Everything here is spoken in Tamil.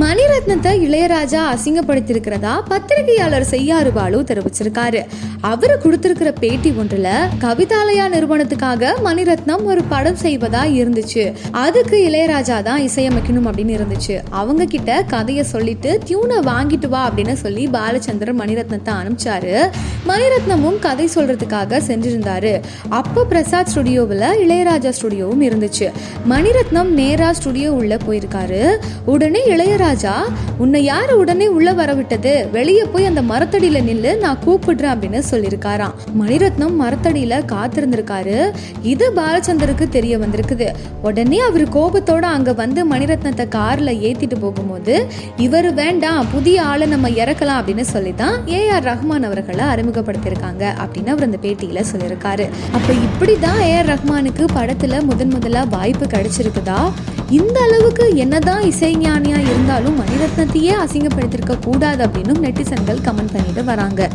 மணிரத்னத்தை இளையராஜா அசிங்கப்படுத்தியிருக்கிறதா பத்திரிகையாளர் செய்யாறு பாலு தெரிவிச்சிருக்காரு. அவரு கொடுத்திருக்கிற பேட்டி ஒன்றுல கவிதாலயா நிறுவனத்துக்காக மணிரத்னம் ஒரு படம் செய்வதா இருந்துச்சு. அதுக்கு இளையராஜா தான் இசையமைக்கணும் அப்படின்னு இருந்துச்சு. அவங்க கிட்ட கதையை சொல்லிட்டு டியூனை வாங்கிட்டு வா அப்படின்னு சொல்லி பாலச்சந்திரன் மணிரத்னத்தை அனுப்பிச்சாரு. மணிரத்னமும் கதை சொல்றதுக்காக சென்றிருந்தாரு. அப்போ பிரசாத் ஸ்டுடியோவில் இளையராஜா ஸ்டுடியோவும் இருந்துச்சு. மணிரத்னம் நேரா ஸ்டுடியோ உள்ள போயிருக்காரு. உடனே இளையராஜா உன்னை யார் உடனே உள்ள வரவிட்டது? வெளியே போய் அந்த மரத்தடியில நில்லு நான் கூப்பிடுறேன் அப்படின்னு சொல்லியிருக்காராம். மணிரத்னம் மரத்தடியில காத்திருந்திருக்காரு. இது பாலச்சந்தருக்கு தெரிய வந்திருக்குது. உடனே அவர் கோபத்தோட அங்க வந்து மணிரத்னத்தை கார்ல ஏத்திட்டு போகும்போது இவர் வேண்டாம் புதிய ஆளை நம்ம இறக்கலாம் அப்படின்னு சொல்லி தான் ஏஆர் ரஹ்மான் அவர்களை அறிமுகப்படுத்தியிருக்காங்க அப்படின்னு அவர் அந்த பேட்டியில சொல்லியிருக்காரு. அப்ப இப்படிதான் ஏஆர் ரஹ்மானுக்கு படத்துல முதன் முதலா வாய்ப்பு கிடைச்சிருக்குதா? இந்த அளவுக்கு என்னதான் இசைஞானியா இருந்தாலும் மணிரத்னத்தையே அசிங்கப்படுத்திருக்க கூடாது அப்படின்னு நெட்டிசன்கள் கமெண்ட் பண்ணிட்டு வராங்க.